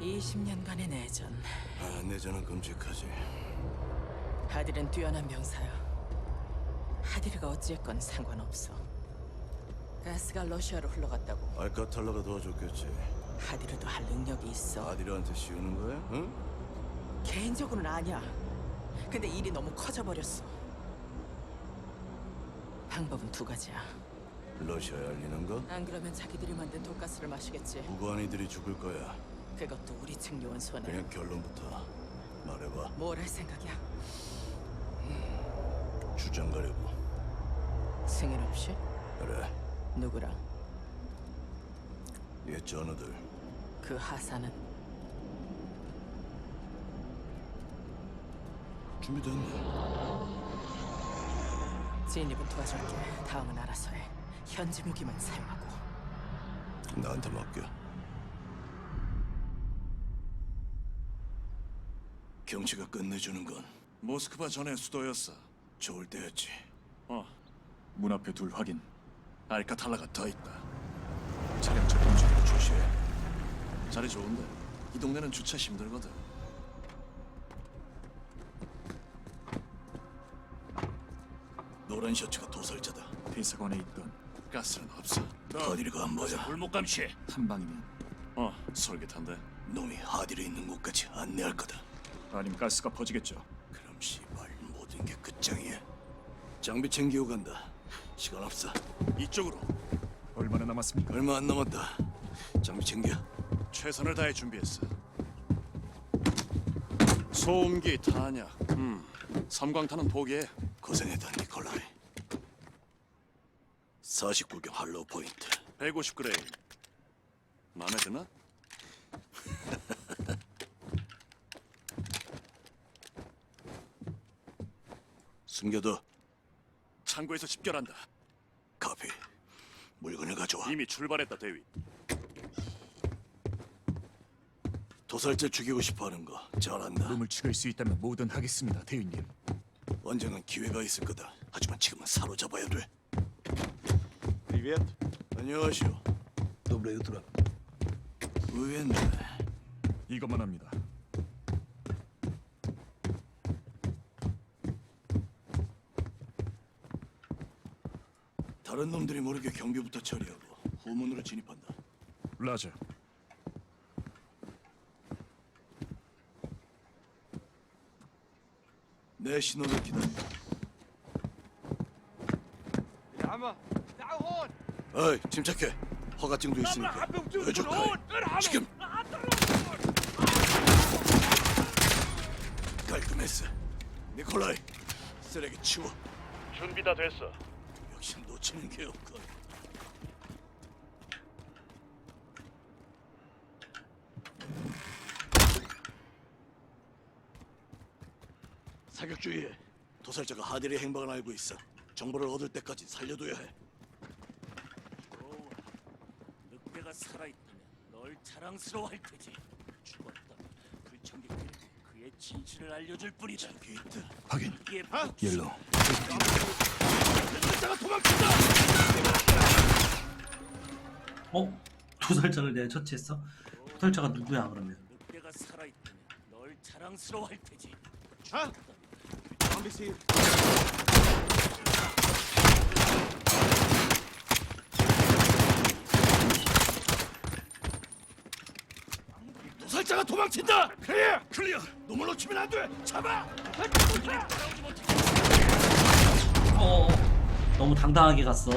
20년간의 내전. 아, 내전은 끔찍하지. 하딜은 뛰어난 병사야. 하딜이가 어찌했건 상관없어. 가스가 러시아로 흘러갔다고. 알카탈라가 도와줬겠지. 하딜이도 할 능력이 있어. 아디르한테 씌우는 거야? 응? 개인적으로는 아니야. 근데 일이 너무 커져버렸어. 방법은 두 가지야. 러시아에 알리는 거? 안 그러면 자기들이 만든 독가스를 마시겠지. 무관이들이 죽을 거야. 그것도 우리 측 요원 손에. 그냥 결론부터 말해봐. 뭘 할 생각이야? 주장 가려고. 승인 없이? 그래. 누구랑? 옛 전우들. 그 하사는? 준비됐네. 진입은 도와줄게. 다음은 알아서 해. 현지 무기만 사용하고. 나한테 맡겨. 경치가 끝내주는 건 모스크바 전의 수도였어. 좋을 때였지. 어. 문 앞에 둘 확인. 알카탈라가 더 있다. 차량 접근 중. 조시해. 자리 좋은데 이 동네는 주차 힘들거든. 노란 셔츠가 도살자다. 대사관에 있던 가스는 없어. 하디르가 안 보여. 골목 감시. 한 방이면 어, 솔깃한데. 놈이 하디르 있는 곳까지 안내할 거다. 아님 가스가 퍼지겠죠. 그럼 씨발 모든 게 끝장이야. 장비 챙기고 간다. 시간 없어. 이쪽으로. 얼마나 남았습니까? 얼마 안 남았다. 장비 챙겨. 최선을 다해 준비했어. 소음기, 탄약, 음, 섬광탄은 포기해. 고생했다 니콜라이. 49경 할로우 포인트. 150g. 마음에 드나? 숨겨둬. 창고에서 집결한다. 카피. 물건을 가져와. 이미 출발했다, 대위. 도살자 죽이고 싶어하는 거 잘한다. 놈을 죽일 수 있다면 뭐든 하겠습니다, 대위님. 언젠간 기회가 있을 거다. 하지만 지금은 사로잡아야 돼. Привет. 안녕하시오. Доброе утро. 의외인데 이것만 합니다. 다른 놈들이 모르게 경비부터 처리하고 후문으로 진입한다. 라자. 내 신호를 기다린다. 야마, 나온. 어이, 침착해. 허가증도 있으니까. 왜적하이 지금. 깔끔했어. 니콜라이, 쓰레기 치워. 준비 다 됐어. 놓치는 게 없군. 사격 주의해. 도살자가 하딜의 행방을 알고 있어. 정보를 얻을 때까지 살려둬야 해. 늑대가 살아있다면 널 자랑스러워할 테지. 죽었다면 불청객들에게 그의 진실을 알려줄 뿐이다. 비트. 확인. 아, 옐로우. 남자가 도망친다. 어? 도살자를 내 처치했어? 그 도살자가 누구야 그러면? 늑대가 살아있다면 널 자랑스러워할 테지. 아, 덤비시. 도망친다. 클리어. 클리어. 놈을 놓치면 안 돼. 잡아. 어 너무 당당하게 갔어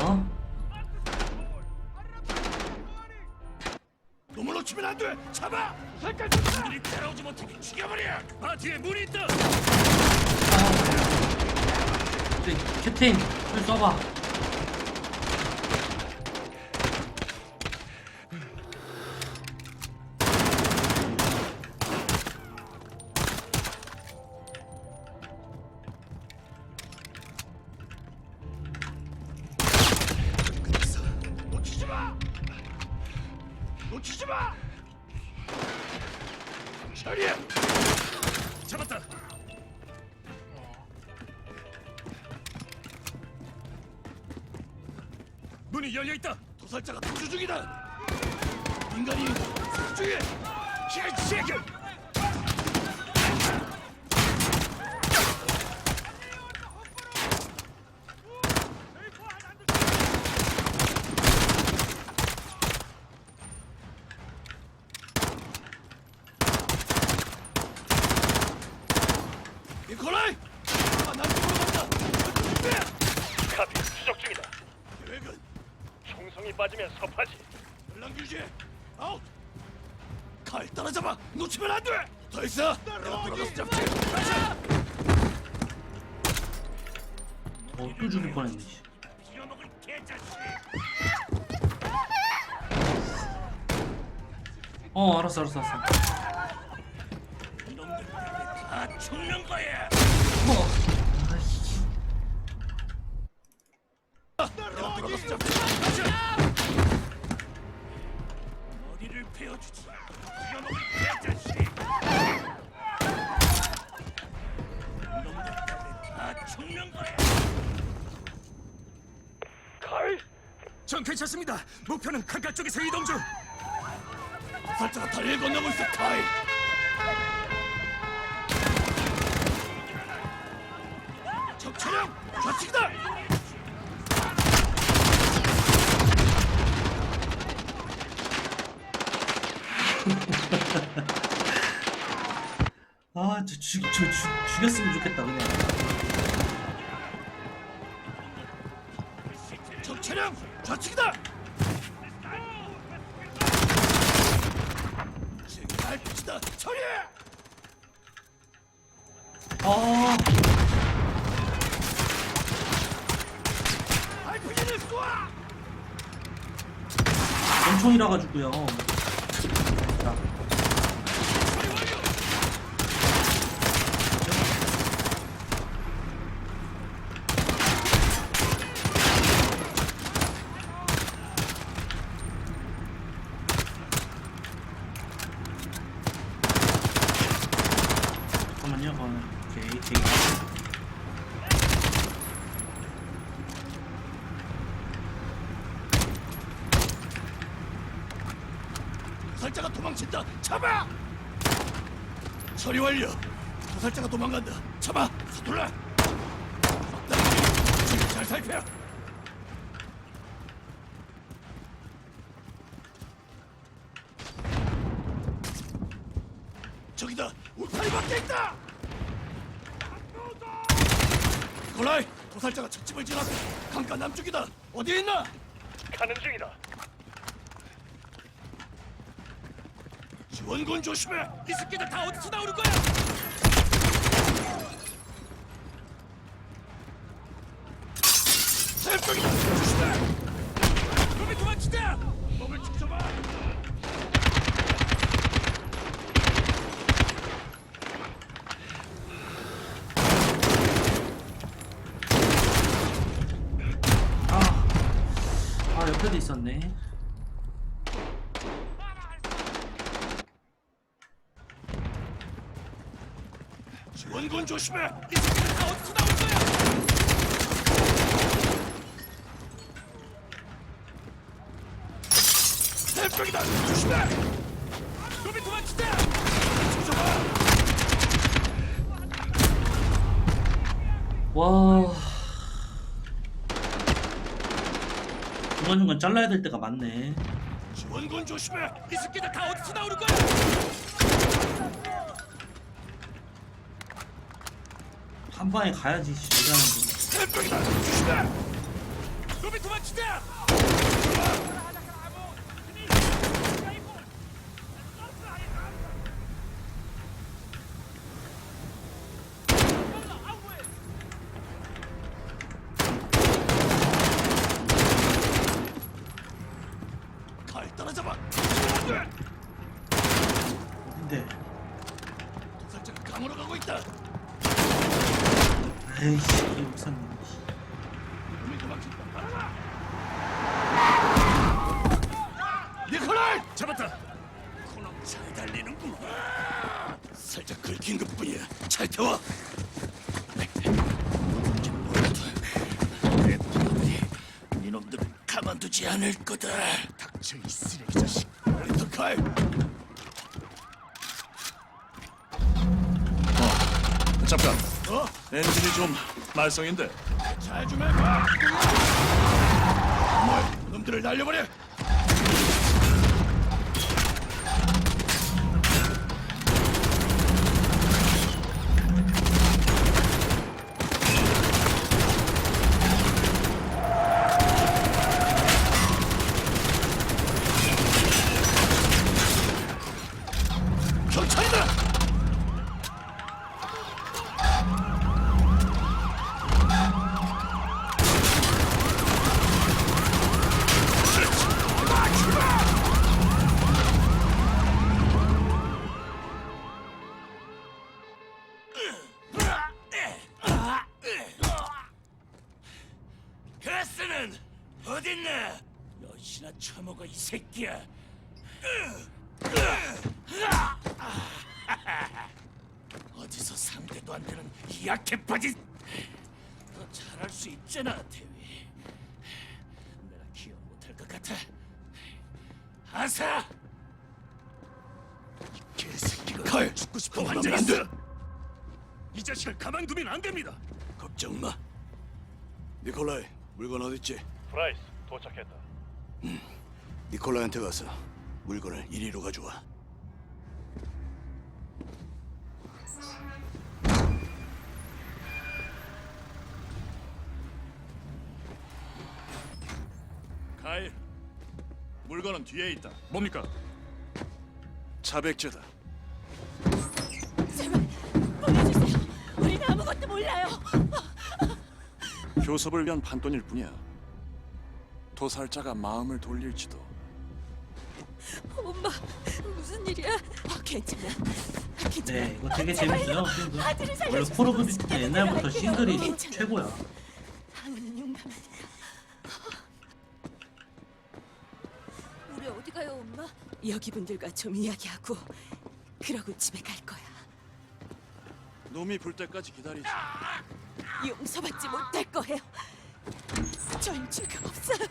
놈을 놓치면 안 돼. 잡아. 우리 따라오지 못하게 죽여버려. 아 뒤에 문이 있다. 저기 캡틴 좀 써봐 문이 열려 있다. 도살자가 도주 중이다. 인간이 중에 개새끼! 니콜라이! 아, 남쪽으로 간다! 준비! 카피 추적 중이다. 계획은 섭하지. 연락 유지해! 아웃! 칼 따라잡아! 놓치면 안 돼! 더 있어! 내가 들어가서 잡지! 어또 죽일 뻔했네 씨. 빌어먹을 개자식! 어 알았어 알았어 알았어 전 괜찮습니다. 목표는 강가 쪽에서 이동 중. 살자가 다리를 건너고 있어, 카이! 적 차량! 좌측이다! 아 저 죽, 저 죽, 죽였으면 좋겠다 그냥 차량! 좌측이다! 알pit이다 처리해! 아 RPG를 쏘아! 권총이라 가지고요 자. 잠깐만요 어, 오케이 오케이 도살자가 도망친다! 잡아! 처리 완료! 도살자가 도망간다! 잡아! 서둘러! 막다리 지금 잘 살펴! 저기다! 울타리 밖에 있다! 니콜라이! 도살자가 찻집을 지나서 강가 남쪽이다! 어디에 있나? 가는 중이다. 지원군 조심해! 이 새끼들 다 어디서 나오는 거야? 샘쪽이다! 조심해! 놈이 도망치자! 몸을 지켜봐! 아, 아 옆에도 있었네 지원군 조심해! 이 새끼들 다 어디서 나오는 거야? 샘쪽이다! 조심해! 놈이 도망치자! 와 중간중간 잘라야 될 때가 많네 지원군 조심해! 이 새끼들 다 어디서 나오는 거야? 한 방에 가야지 샘쪽이다! 조심해! 놈이 도망치자! 잡았다. 그놈 잘 달리는구만. 살짝 긁힌 것뿐이야. 잘 태워. 이놈들은 가만두지 않을 거다. 닥쳐 이 쓰레기 자식. 렌터 칼. 어, 잠깐. 어? 엔진이 좀 말썽인데. 잘 좀 해봐. 뭘? 놈들을 날려버려. 처먹어 이 새끼야. 어디서 상대도 안 되는 이 약해 빠진. 너 잘할 수 있잖아, 대위. 내가 기억 못할 것 같아. 아사! 이 개새끼가 칼 죽고 싶어 하면 완전 안 돼. 있어. 이 자식을 가만두면 안 됩니다. 걱정 마. 니콜라이 물건 어딨지? 프라이스 도착했다. 니콜라이한테 가서 물건을 이리로 가져와. 가일. 물건은 뒤에 있다. 뭡니까? 자백제다. 제발 보내주세요. 우리는 아무것도 몰라요. 교섭을 위한 판돈일 뿐이야. 도살자가 마음을 돌릴지도. 엄마 무슨 일이야? 어, 괜찮아. 괜찮아. 네 이거 되게 재밌어요. 아들을 원래 살려주세요. 콜 오브 듀티 때 옛날부터 싱글이 괜찮아. 최고야 아무는 용감하니까. 우리 어디 가요, 엄마? 여기 분들과 좀 이야기하고 그러고 집에 갈 거야. 놈이 불 때까지 기다리지. 용서받지 못할 거예요. 전 죄가 없어요.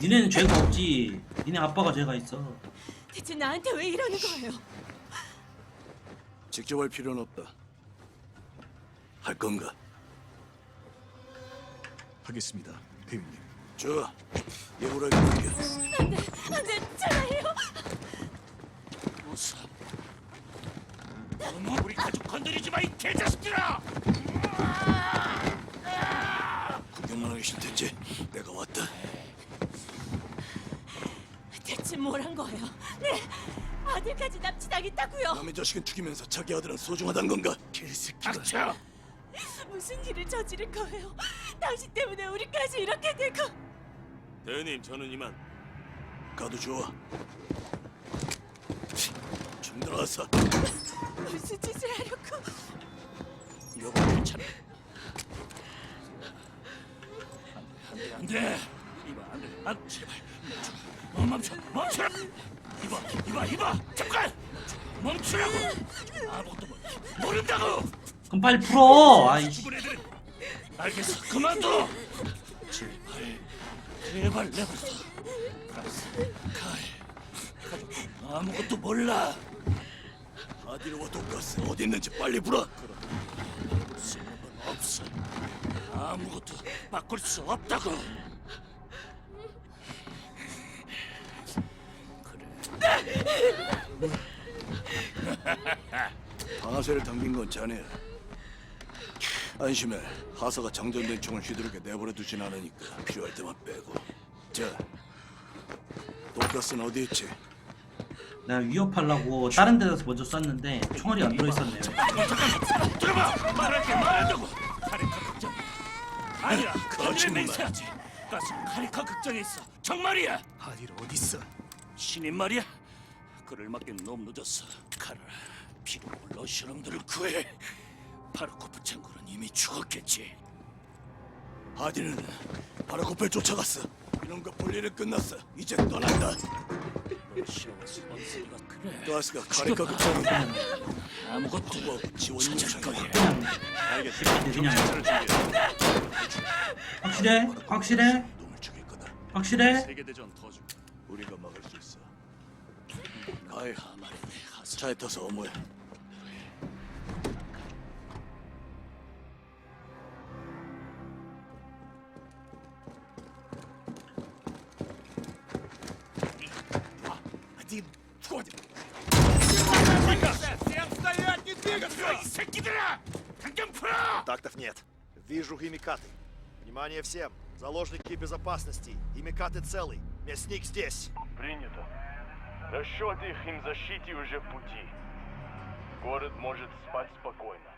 니네는 죄가 없지 니네 아빠가 죄가 있어 대체 나한테 왜 이러는 거예요? 직접 할 필요는 없다. 할 건가? 하겠습니다, 대위님. 저 예우라기 넘겨. 안돼, 안돼, 제발요. 무사. 너무 우리 가족 건드리지 마 이 개자식들아! 구경만 하기 싫댔지? 내가 왔다. 대체 뭘 한 거예요? 네, 아들까지 납치당했다고요. 남의 자식은 죽이면서 자기 아들은 소중하단 건가? 개새끼가. 닥쳐! 무슨 일을 저지른 거예요? 당신 때문에 우리까지 이렇게 되고. 대님 저는 이만 가도 좋아. 좀 들어왔어. 무슨 짓을 하려고? 여보 괜찮아. 안돼 안돼 이봐 안돼. 안 제발. 멈춰 어, 멈춰 멈춰. 이봐 이봐 이봐. 잠깐! 멈추라고. 아무것도 모르, 모른다고. 그럼 빨리 풀어. 아이. 죽은 애들은. 알겠어. 그만둬. 제발 제발 내버려 가해 가족들 아무것도 몰라. 아디로와 돈가스 어디 있는지 빨리 불어. 건 없어 아무것도 바꿀 수 없다고 방아쇠를 당긴 건 자네야. 안심해. 하사가 장전된 총을 휘두르게 내버려 두진 않으니까 필요할 때만 빼고. 자, 돈가스는 어디 있지? 내가 위협하려고 다른 데서 먼저 쐈는데 총알이 안 들어있었네요 들어봐 말할게 말한다고 아니야 거짓말. 있어야지 가스 카리카 극장에 있어 정말이야 아디로 어디 있어? 신인 말이야 그를 막긴 너무 늦었어 카라 피로 러시아 놈들을 구해 바르코프 창고는 이미 죽었겠지 아디는 바라코프를 쫓아갔어. 이놈과 볼 일은 끝났어. 이제 떠난다. 러시아와 그래 가스가 가래가 급한 아무것도 뭐 지원 찾을 거야. 알겠습니다. 확실해? 확실해? 거다. 확실해? 세계 대전 터지. 우리가 막을 수 있어. 가해 차에 타서 어머야. 아, 아, 네, Ты входим. Все! Тактов нет. Вижу химикаты. Внимание всем! Заложники безопасности. Химикаты целый. Мясник здесь. Принято. Расчет их им защите уже в пути. Город может спать спокойно.